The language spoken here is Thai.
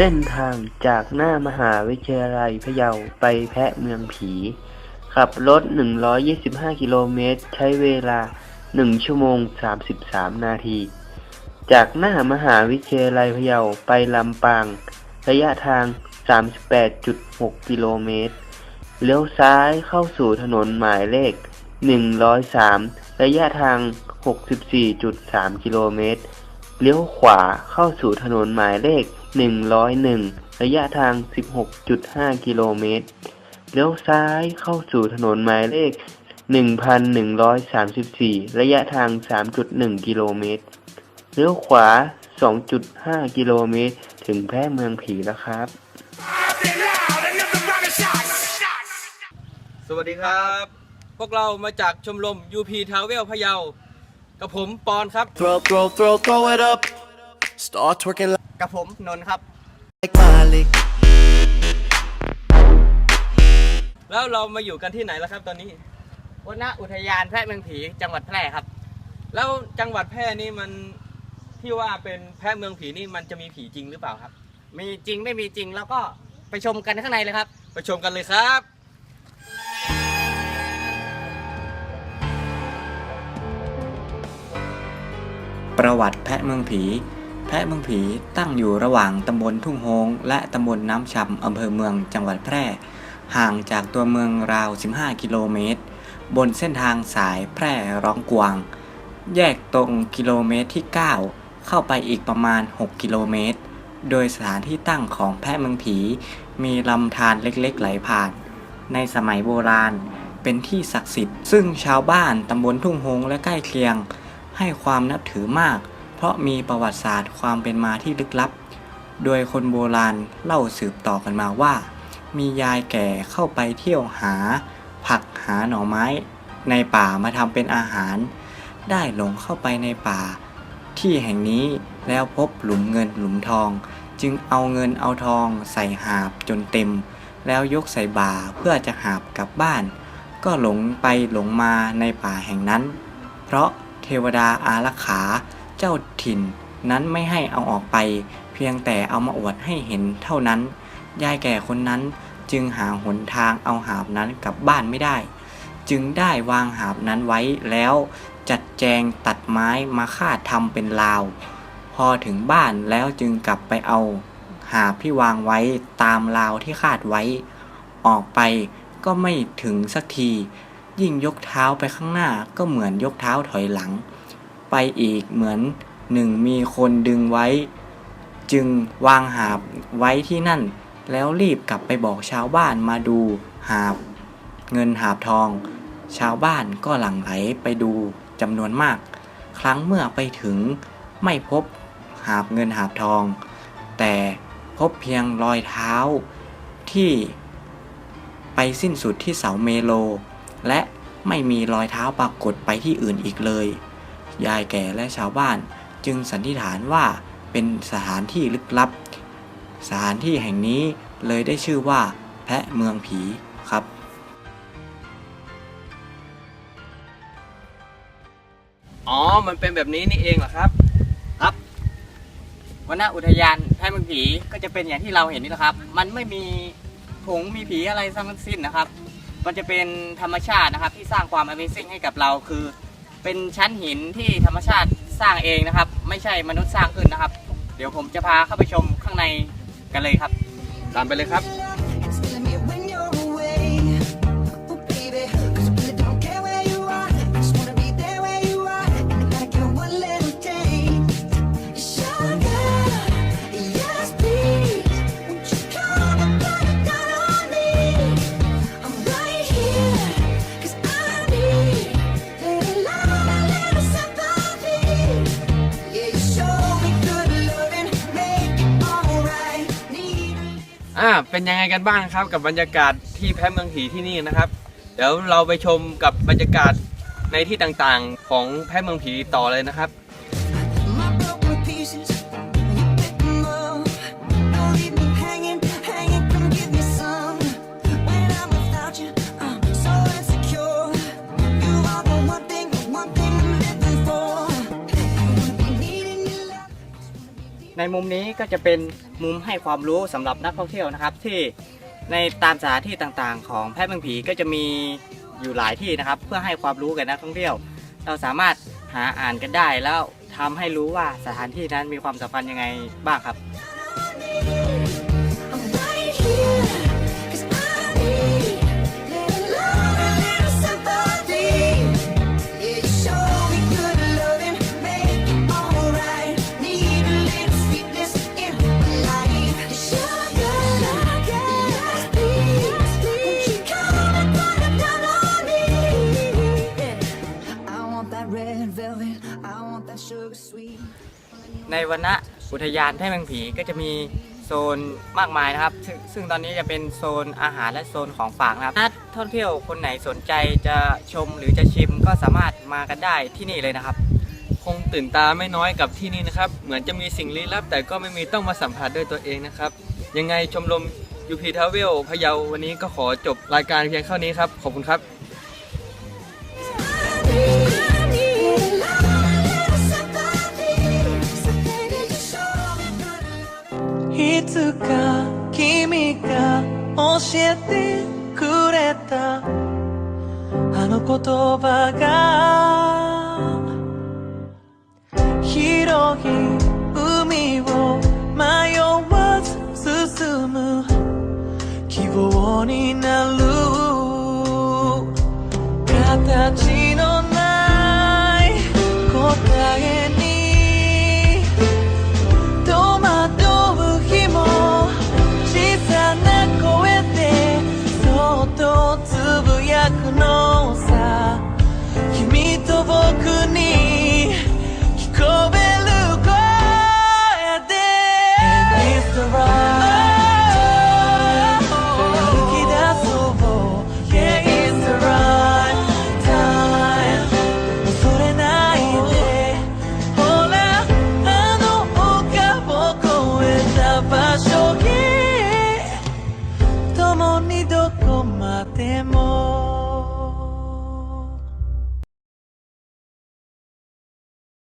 เส้นทางจากหน้ามหาวิทยาลัยพะเยาไปแพะเมืองผี ขับรถ 125 กิโลเมตร ใช้เวลา 1 ชั่วโมง 33 นาที จากหน้ามหาวิทยาลัยพะเยาไปลำปาง ระยะทาง 38.6 กิโลเมตร เลี้ยวซ้ายเข้าสู่ถนนหมายเลข 103 ระยะทาง 64.3 กิโลเมตร เลี้ยวขวาเข้าสู่ถนนหมายเลข 101 ระยะทาง 16.5 กิโลเมตร เลี้ยวซ้ายเข้าสู่ถนนหมายเลข 1,134 ระยะทาง 3.1 กิโลเมตร เลี้ยวขวา 2.5 กิโลเมตร ถึงแพร่เมืองผีแล้วครับ สวัสดีครับ พวกเรามาจากชมรม UP Travel พะเยา กับผมปอนครับ Throw, throw, throw, throw it up. Start twerking กับผมนนท์ครับ like Miley. แล้วเรามาอยู่กันที่ไหนแล้วครับตอนนี้วณอุทยานแพร่เมืองผีจังหวัดแพร่ครับ แล้วจังหวัดแพร่นี่มันที่ว่าเป็นแพร่เมืองผีนี่มันจะมีผีจริงหรือเปล่าครับ มีจริงไม่มีจริงแล้วก็ไปชมกันข้างในเลยครับ ไปชมกันเลยครับ ประวัติแพะเมืองผี แพะเมืองผีตั้งอยู่ระหว่างตำบลทุ่งโฮงและตำบลน้ำชำอำเภอเมืองจังหวัดแพร่ ห่างจากตัวเมืองราว 15 กิโลเมตร บนเส้นทางสายแพร่ร้องกวาง แยกตรงกิโลเมตรที่ 9 เข้าไปอีกประมาณ 6 กิโลเมตร โดยสถานที่ตั้งของแพะเมืองผี มีลำธารเล็กๆ ไหลผ่าน ในสมัยโบราณเป็นที่ศักดิ์สิทธิ์ซึ่งชาวบ้านตำบลทุ่งโฮงและใกล้เคียง ให้ความนับถือมาก เพราะมีประวัติศาสตร์ความเป็นมาที่ลึกลับ โดยคนโบราณเล่าสืบต่อกันมาว่า มียายแก่เข้าไปเที่ยวหา ผักหาหน่อไม้ ในป่ามาทำเป็นอาหาร ได้หลงเข้าไปในป่า ที่แห่งนี้แล้วพบหลุมเงินหลุมทอง จึงเอาเงินเอาทอง ใส่หาบจนเต็ม แล้วยกใส่บ่าเพื่อจะหาบกลับบ้าน ก็หลงไปหลงมาในป่าแห่งนั้น เพราะเทวดาอารักขา เจ้าถิ่นนั้นไม่ให้เอาออกไป เพียงแต่เอามาอวดให้เห็นเท่านั้น ยายแก่คนนั้นจึงหาหนทางเอาหาบนั้นกลับบ้านไม่ได้ จึงได้วางหาบนั้นไว้แล้วจัดแจงตัดไม้มาคาดทำเป็นราว พอถึงบ้านแล้วจึงกลับไปเอา หาบที่วางไว้ตามราวที่คาดไว้ ออกไปก็ไม่ถึงสักที ยิ่งยกเท้าไปข้างหน้าก็เหมือนยกเท้าถอยหลัง ไปอีกเหมือนหนึ่งมีคนดึงไว้ จึงวางหาบไว้ที่นั่น แล้วรีบกลับไปบอกชาวบ้านมาดูหาบ เงินหาบทอง ชาวบ้านก็หลั่งไหลไปดูจำนวนมาก ครั้งเมื่อไปถึงไม่พบหาบเงินหาบทอง แต่พบเพียงรอยเท้าที่ไปสิ้นสุดที่เสาเมโล และไม่มีรอยเท้าปรากฏไปที่อื่นอีกเลย ยายแก่และชาวบ้าน จึงสันนิษฐานว่าเป็นสถานที่ลึกลับ สถานที่แห่งนี้เลยได้ชื่อว่า แพะเมืองผีครับ อ๋อ มันเป็นแบบนี้นี่เองเหรอครับ ครับวณอุทยานแพร่เมืองผีก็จะเป็นอย่างที่เราเห็นนี่แหละครับ มันไม่มีผงมีผีอะไรทั้งสิ้นนะครับ มันจะเป็นธรรมชาตินะครับที่สร้างความ Amazing ให้กับเราคือ เป็นชั้นหินที่ธรรมชาติสร้างเองนะครับ ไม่ใช่มนุษย์สร้างขึ้นนะครับ เดี๋ยวผมจะพาเข้าไปชมข้างในกันเลยครับ ตามไปเลยครับ อ่าเป็นยังไงกันบ้างครับกับบรรยากาศที่แพะเมืองผีที่นี่นะครับ เดี๋ยวเราไปชมกับบรรยากาศในที่ต่างๆของแพะเมืองผีต่อเลยนะครับ ในมุมนี้ก็จะเป็น มุมให้ความรู้สำหรับนักท่องเที่ยวนะครับ ที่ในตามสถานที่ต่างๆ ของแพทย์เมืองผีก็จะมีอยู่หลายที่นะครับ เพื่อให้ความรู้กับนักท่องเที่ยว เราสามารถหาอ่านกันได้แล้วทำให้รู้ว่าสถานที่นั้นมีความสำคัญยังไงบ้างครับ ในวันณะอุทยานแพร่เมืองผีก็จะมีโซนมากมายนะครับซงซึ่งตอนนี้จะเป็นโซนอาหารและโซนของฝากนะครับนักท่องเที่ยวคนไหนสนใจจะชมหรือจะชิมก็สามารถมากันได้ที่นี่เลยนะครับ คงตื่นตาไม่น้อยกับที่นี่นะครับ เหมือนจะมีสิ่งลี้ลับ แต่ก็ไม่มีต้องมาสัมผัสด้วยตัวเองนะครับ ยังไงชมรมยูพีทาวเวลพะเยาวันนี้ก็ขอจบรายการเพียงเท่านี้ครับ ขอบคุณครับ いつか君が教えてくれた。あの言葉が広い海を迷わず進む。希望になる。形のない答え。